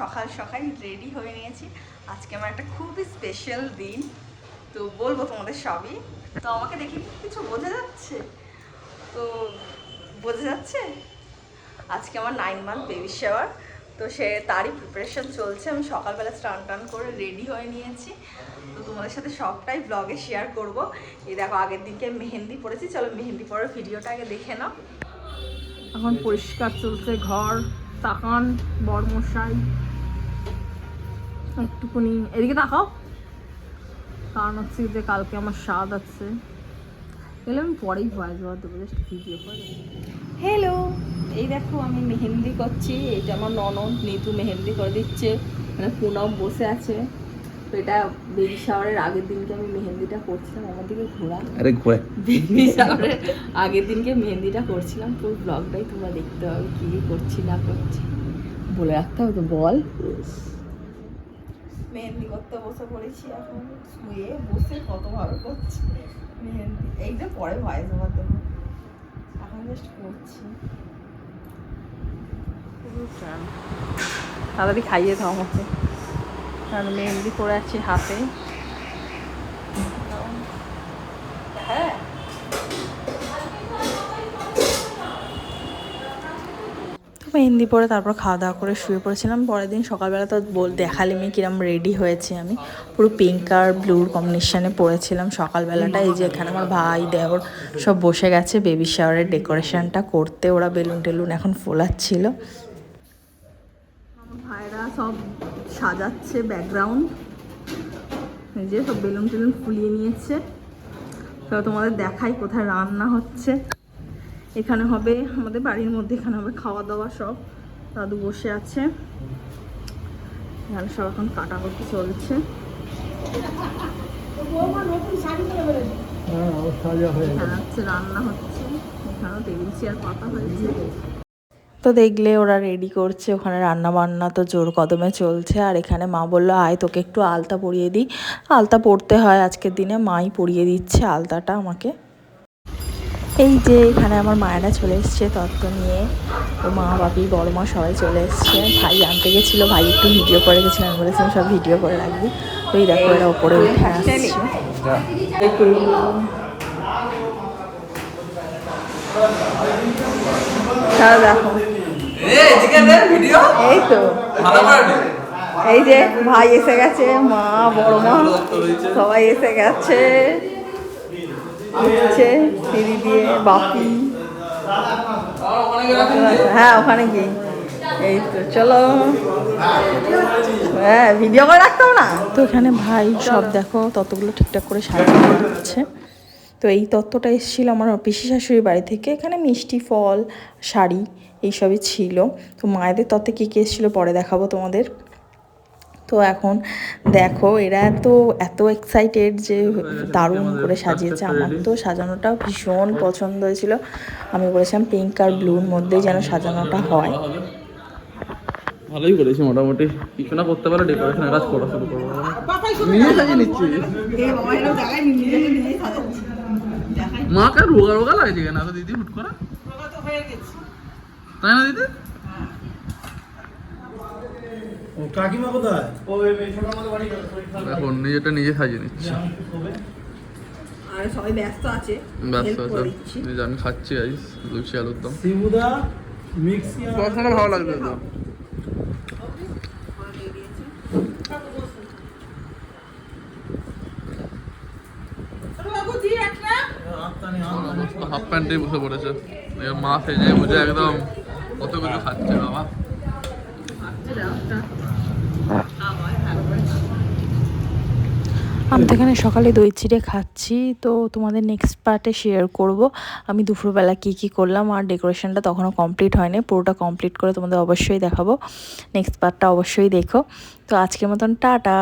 সকাল সকাল রেডি হয়ে নিয়েছি। আজকে আমার একটা খুবই স্পেশাল দিন। তো বলব তোমাদের সবই। তো আমাকে দেখে কিছু বোঝা যাচ্ছে? তো বোঝা যাচ্ছে? আজকে আমার নাইন মান্থ বেবি শাওয়ার তো সে তারই প্রিপারেশন চলছে। আমি সকালবেলা স্নান টান করে রেডি হয়ে নিয়েছি। তো তোমাদের সাথে সবটাই ব্লগে শেয়ার করব। এই দেখো, আগের দিনকে মেহেন্দি পড়েছি চলো মেহেন্দি পড়ার ভিডিওটা আগে দেখে নাও। এখন পরিষ্কার চলছে ঘর। তাকান, বরমশাই। একটুকুনি এদিকে তাকাও। কারণ হচ্ছে যে কালকে আমার স্বাদ আছে। এগুলো আমি পরেই ভয় যাওয়া দেবো জাস্ট ভিডিও করে। হ্যালো এই দেখো আমি মেহেন্দি করছি এটা আমার ননদ, নিতু মেহেন্দি করে দিচ্ছে মানে পুনম বসে আছে। তো এটা বেবি শাওয়ারের আগের দিনকে আমি মেহেন্দিটা করছিলাম আমার দিকে ঘোরা। আরে ঘোরা। বেবি শাওয়ারের আগের দিনকে মেহেন্দিটা করছিলাম পুরো ব্লগটাই তোমরা দেখতে হবে কী কী করছি না করছি। বলে রাখতে হবে তো বল। মেহেন্দি করতে বসে পড়েছি এখন শুয়ে বসে কত ভালো করছি। মেহেন্দি এইটা পরে ভয়েস ওভার দেবো। এখন জাস্ট করছি। তাড়াতাড়ি খাইয়ে দাও আমাকে। আর মেহেন্দি পরে আছি হাতে। হ্যাঁ। মেহেন্দি পরে তারপর খাওয়া দাওয়া করে শুয়ে পড়েছিলাম। পরের দিন সকালবেলা তো বল দেখালি মেয়ে কিরম রেডি হয়েছে আমি। পুরো পিঙ্ক আর ব্লুর কম্বিনেশানে পড়েছিলাম সকালবেলাটা। এই যে এখানে আমার ভাই দেওর সব বসে গেছে। বেবি শাওয়ারের ডেকোরেশনটা করতে। ওরা বেলুন টেলুন এখন ফোলাচ্ছিল। ভাইরা সব সাজাচ্ছে ব্যাকগ্রাউন্ড এই যে সব বেলুন টেলুন ফুলিয়ে নিয়েছে। তো তোমাদের দেখাই কোথায় রান্না হচ্ছে। এখানে হবে আমাদের বাড়ির মধ্যে এখানে হবে খাওয়া দাওয়া সব। দাদু বসে আছে। এখানে সব এখন কাটাকুটি চলছে। এখানে হচ্ছে রান্না হচ্ছে। এখানেও টেবিল চেয়ার পাতা হয়েছে। তো দেখলে ওরা রেডি করছে ওখানে রান্না বান্না তো জোর কদমে চলছে। আর এখানে মা বলল আয় তোকে একটু আলতা পরিয়ে দিই। আলতা পরতে হয় আজকের দিনে মাই পরিয়ে দিচ্ছে আলতাটা আমাকে। এই যে এখানে আমার মায়েরা চলে এসছে তত্ত্ব নিয়ে। ও মা বাপি বড় মা সবাই চলে এসছে। ভাই আনতে গেছিল ভাই একটু ভিডিও করে গেছিল আমি বলেছিলাম সব ভিডিও করে রাখবি। তো এই দেখো এরা ওপরে উঠে আসছে। দেখো। এই তো এই যে ভাই এসে গেছে মা বড় মা সবাই এসে গেছে। উঠছে সিঁড়ি দিয়ে বাপি। হ্যাঁ ওখানে কি এই তো চলো। হ্যাঁ ভিডিও করে রাখতাম না? তো এখানে ভাই সব দেখো ততগুলো ঠিকঠাক করে সাজিয়ে দিচ্ছে। তো এই তত্ত্বটা এসেছিল আমার পিসি শাশুড়ির বাড়ি থেকে। এখানে মিষ্টি ফল শাড়ি এইসবই ছিল। তো মায়েদের তত্ত্বে কী কী এসেছিল পরে দেখাবো তোমাদের। তো এখন দেখো, এরা তো এত এক্সাইটেড যে দারুণ করে সাজিয়েছে আমার তো সাজানোটা ভীষণ পছন্দ হয়েছিল। আমি বলেছিলাম পিঙ্ক আর ব্লুর মধ্যেই যেন সাজানোটা হয়। ভালোই করেছি মোটামুটি। কিছু না করতে পারলে ডেকোরেশন করা শুরু করব। সাজিয়ে নিচ্ছি। রোগা রোগা লাগছে কেন? দিদি হুট করে? তাই না দিদি? কাকিমা কোথায়? এখন নিজেটা নিজে সাজিয়ে নিচ্ছি। আর সবাই ব্যস্ত আছে ব্যস্ত আছে। দিচ্ছি। এই যে আমি খাচ্ছি আইস লুচি আলুর দম। শিবুদা মিক্সি পড়াশোনা ভালো লাগবে তো। হাফ প্যান্টেই বসে পড়েছে। মা সেজে বুঝে একদম কত কিছু খাচ্ছে বাবা? আমি তো এখানে সকালে দই চিড়ে খাচ্ছি, তো তোমাদের নেক্সট পার্টে শেয়ার করব। আমি দুপুরবেলা কী কী করলাম, আর ডেকোরেশনটা তখনও কমপ্লিট হয়নি, পুরোটা কমপ্লিট করে তোমাদের অবশ্যই দেখাবো। নেক্সট পার্টটা অবশ্যই দেখো। তো আজকের মতন টাটা।